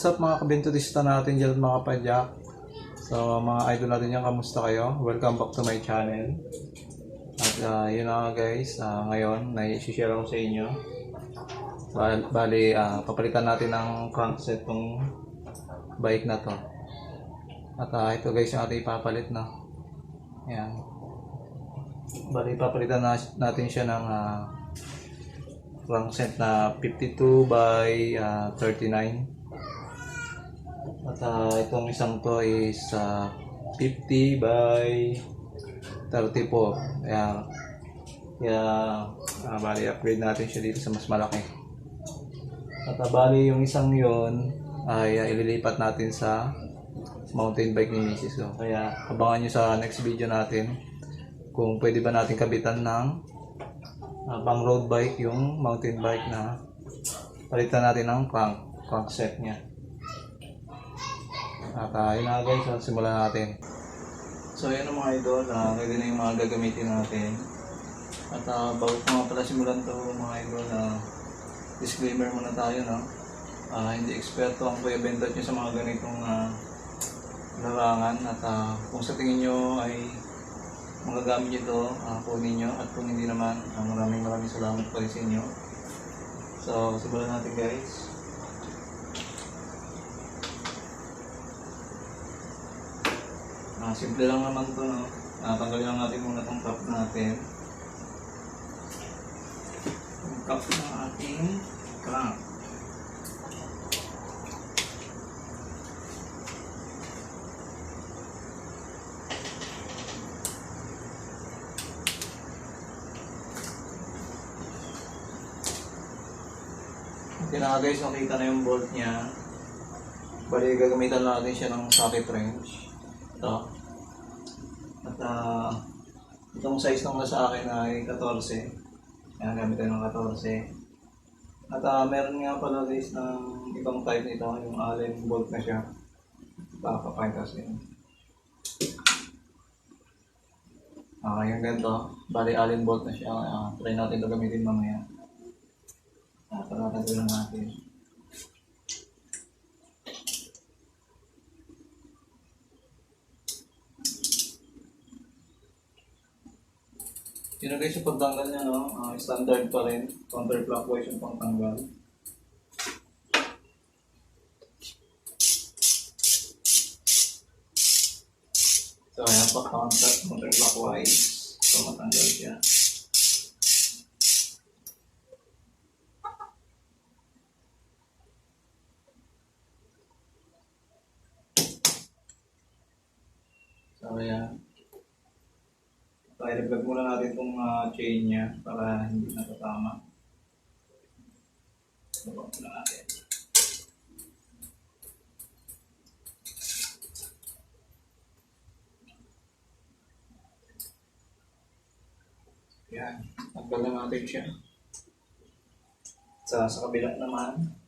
What's mga kabintodista natin dyan mga padyak? So mga idol natin yan, kamusta kayo? Welcome back to my channel. At ah, yun na guys, ah, ngayon nai-share ako sa inyo. Bali, bali ah, papalitan natin ng crankset tong bike na to. At ah, ito guys yung ating ipapalit na. Ayan. Bali papalitan na, natin siya ng ah, crankset na 52 by ah, 39. At ah, itong isang to is ah, 50 by 34. Kaya, kaya ah, bali upgrade natin siya dito sa mas malaki. At ah, bali yung isang yon ay ah, ililipat natin sa mountain bike ni Mrs. So, kaya abangan nyo sa next video natin kung pwede ba natin kabitan ng ah, pang road bike yung mountain bike na palitan natin ng crank, crankset niya. At uh, na guys, so, simulan natin. So yun ang mga idol, uh, pwede na yung mga gagamitin natin. At uh, bago ko nga pala simulan to mga idol, uh, disclaimer muna tayo no. Ah, hindi eksperto ang Kuya Bentot nyo sa mga ganitong uh, larangan at ah, kung sa tingin nyo ay magagamit nyo ito, uh, kunin nyo at kung hindi naman, ah, maraming maraming salamat pa rin sa inyo. So, simulan natin guys. Ah, simple lang naman to, no? Ah, tanggalin lang natin muna tong cup natin. Yung cup ng ating crank. Okay na guys, nakita na yung bolt niya. Bali, gagamitan natin siya ng socket wrench. Ito. Ah, itong size nung nasa akin ay 14. Kaya gamit ng 14. At ah, meron nga pala guys ng ibang type nito, yung Allen bolt na siya. Papapakita sa inyo. Ah, yung ganito. Bali, Allen bolt na siya. Ah, try natin ito gamitin mamaya. Ah, patatagin lang natin. Yun guys, yung pagtanggal niya, no? Ah, standard pa rin. Counterclockwise yung pangtanggal. So, ayan pa, counter, counterclockwise. So, matanggal siya. So, ayan. So, i-vlog muna natin itong ah, chain niya para hindi natatama. Baba muna natin. Yan. Tanggal na natin siya. Sa, sa kabila naman.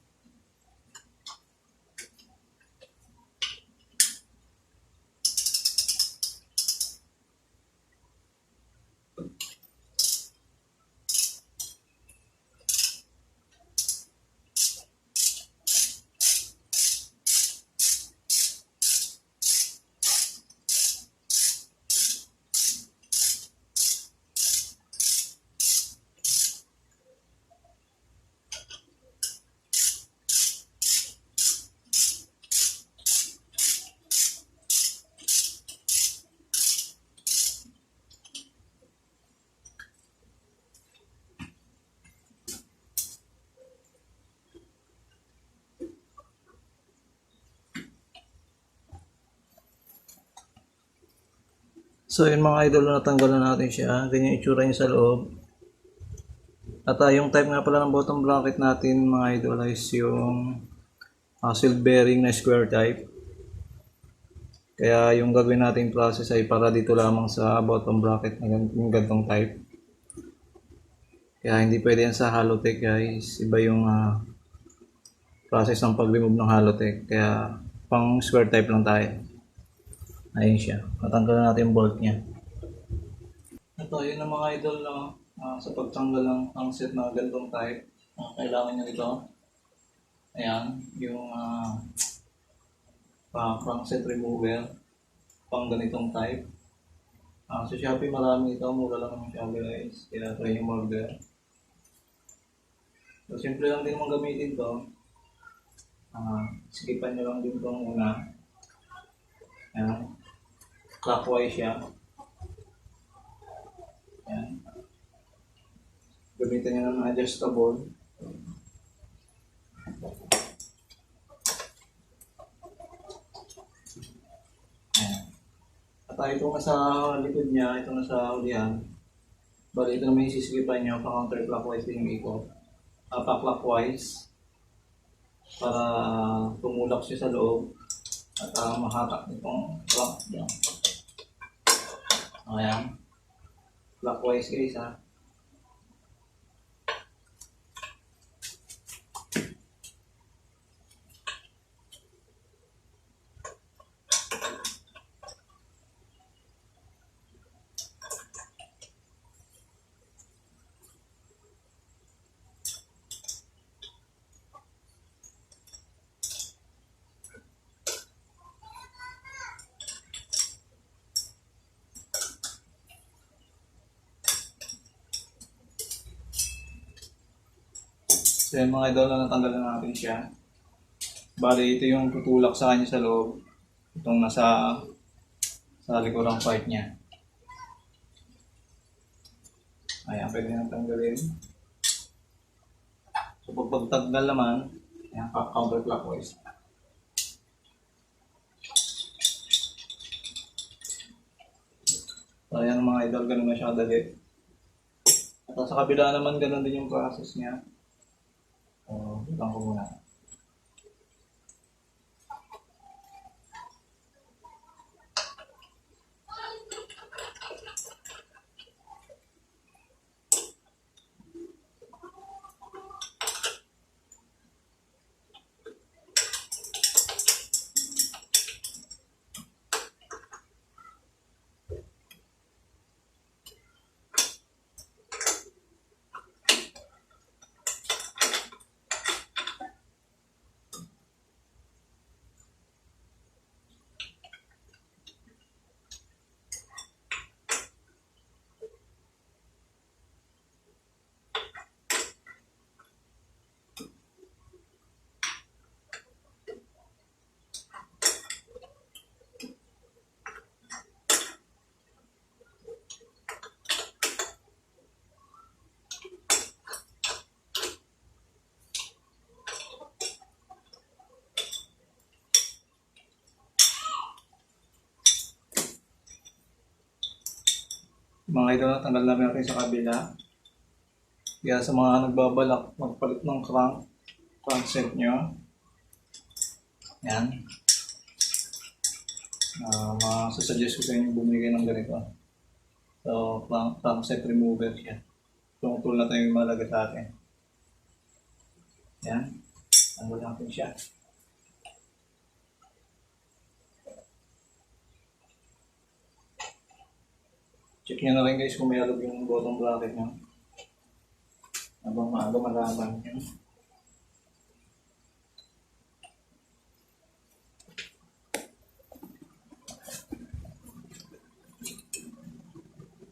So yun mga idol, natanggal na natin siya. Ganyan itsura niya sa loob. At ah, yung type nga pala ng bottom bracket natin mga idol is yung uh, silk bearing na square type. Kaya yung gagawin natin process ay para dito lamang sa bottom bracket na yung gantong type. Kaya hindi pwede yan sa Halotech guys. Iba yung ah, process ng pag-remove ng Halotech. Kaya pang square type lang tayo. Ayun siya. Natanggal na natin yung bolt niya. Ito, yun ang mga idol no? Ah, sa pagtanggal ng ang set na ganitong type. Ah, kailangan nyo ito. Ayan, yung uh, pa crankset remover pang ganitong type. Ah, sa Shopee marami ito, mura lang naman siya guys. Kaya try nyo order. So, simple lang din mong gamitin to. Ah, skipan nyo lang din itong una. Ayan. Clockwise siya. Ayan. Gamitin nyo ng adjustable. Ayan. At ito nasa likod niya, ito nasa ulihan. Bali, ito naman yung sisigipan niyo, pa-counterclockwise din yung ikot. Uh, pa-clockwise. Para tumulak siya sa loob. At uh, mahatak nitong clock niya. Ayan. Clockwise guys ha. Yung mga idol na natanggal na natin siya. Bali, ito yung tutulak sa kanya sa loob. Itong nasa sa likurang part niya. Ayan, pwede na tanggalin. So pag pagtanggal naman, ayan, counterclockwise. So ayan mga idol, ganun na siya kadali. At sa kabila naman, ganun din yung process niya. Oh, butang ko muna. Mga idol, tanggal na natin sa kabila. Kaya sa mga nagbabalak magpalit ng crank, crankset nyo. Yan. Uh, masasuggest ko sa inyo bumili ng ganito. So, crank, crankset remover siya. Itong na tayo yung malagat natin. Yan. Tanggal natin siya. Check nyo na rin guys kung may yung bottom bracket nyo. Habang maaga malaman nyo.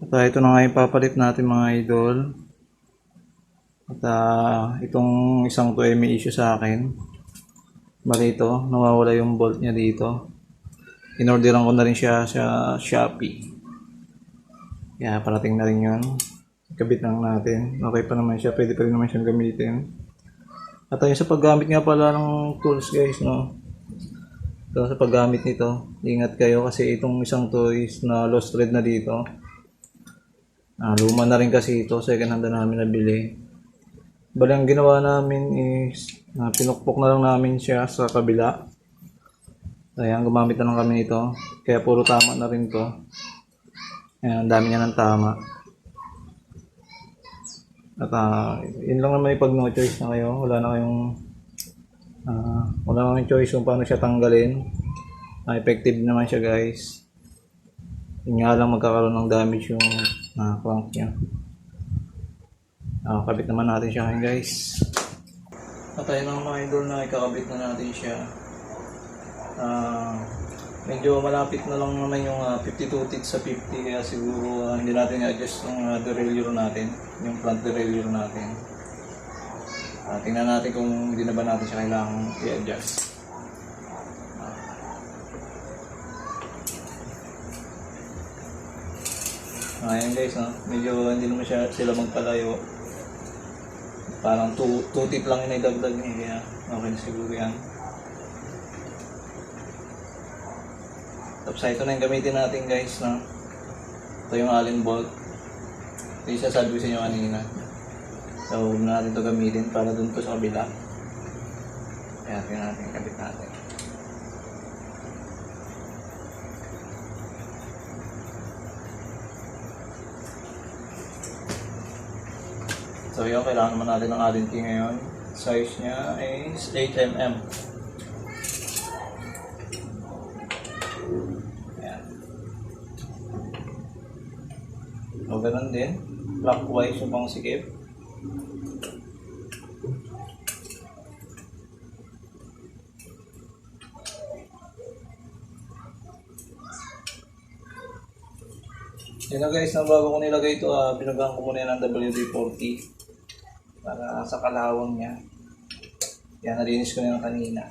At ah, ito na nga yung papalit natin mga idol. At ah, itong isang to ay may issue sa akin. Bali ito, nawawala yung bolt niya dito. Inorderan ko na rin siya sa Shopee. Kaya parating na rin yun. Kabit lang natin. Okay pa naman siya. Pwede pa rin naman siyang gamitin. At ayun sa paggamit nga pala ng tools guys, no. Ito sa paggamit nito. Ingat kayo kasi itong isang to is na lost thread na dito. Ah, luma na rin kasi ito. Second hand na namin nabili. Bali ang ginawa namin is ah, pinukpok na lang namin siya sa kabila. Ayan, gumamit na lang kami nito. Kaya puro tama na rin to. Ayan, ang dami niya ng tama. At ah, yun lang naman pag no choice na kayo. Wala na kayong ah, wala na kayong choice kung paano siya tanggalin. Ah, effective naman siya guys. Yun nga lang magkakaroon ng damage yung ah, crank niya. Ah, kabit naman natin siya ngayon guys. At tayo ng mga idol na ikakabit na natin siya. Medyo malapit na lang naman yung ah, 52 teeth sa 50 kaya siguro ah, hindi natin i-adjust yung uh, derailleur natin, yung front derailleur natin. Ah, tingnan natin kung hindi na ba natin siya kailangang i-adjust. Ah, Ayan guys, no? medyo hindi naman siya, sila magpalayo. Parang 2 two tip lang yung naidagdag niya, kaya okay na siguro yan. Tapos ito na yung gamitin natin guys, no? Ito yung allen bolt. Ito yung sasabi ko sa inyo kanina. So, huwag na natin ito gamitin para dun to sa kabila. Kaya tingnan natin, kabit natin. So yun, kailangan naman natin ng key ngayon. Size niya is 8mm. So ganun din. Clockwise yung pang sikip. Yun na guys, na bago ko nilagay ito, uh, pinagahan ko muna yan ng WD-40 para sa kalawang niya. Yan, narinis ko na yan kanina.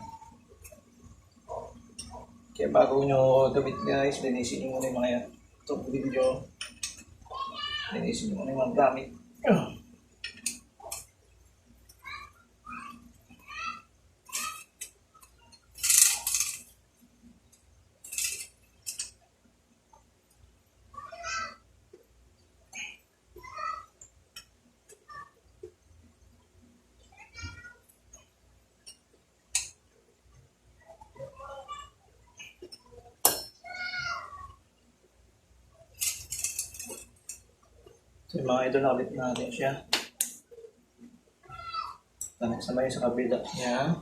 Kaya bago nyo gabit guys, linisin nyo muna yung mga yan. Itong video. Linisin nyo muna yung mga gamit. So mga idol, nakabit natin siya. Tanong sa may sa kabila niya.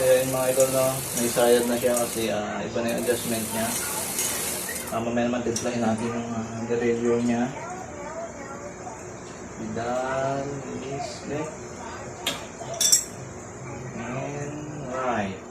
Kaya yung mga idol no, naisayad na siya kasi ah, iba na yung adjustment niya. Uh, mamaya naman tiplahin natin yung uh, derailleur niya. Pedal, release, left. And right.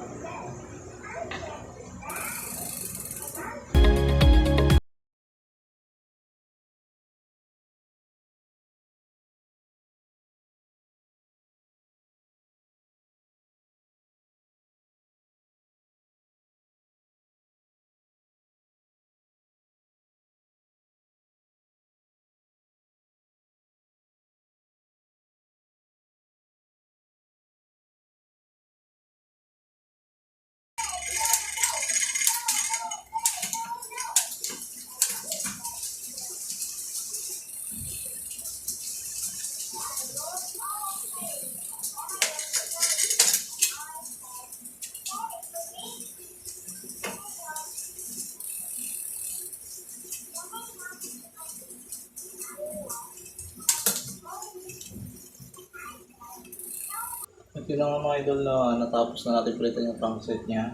Yun lang mga idol na natapos na natin palitan yung front set niya.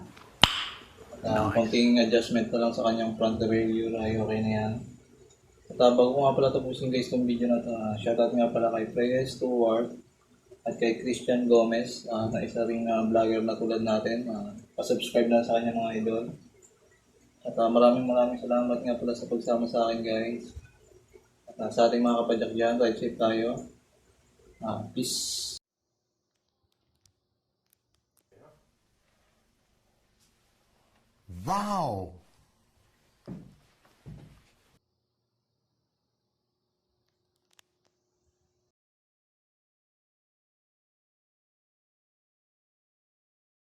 Uh, konting adjustment na lang sa kanyang front derailleur ay okay na yan. At uh, bago ko nga pala tapusin guys itong video na ito, uh, shoutout nga pala kay Freya Stewart at kay Christian Gomez uh, na isa ring uh, vlogger na tulad natin. Uh, pasubscribe na sa kanya mga idol. At ah, maraming maraming salamat nga pala sa pagsama sa akin guys. At ah, sa ating mga kapadyak dyan, ride safe tayo. Ah, peace. Wow!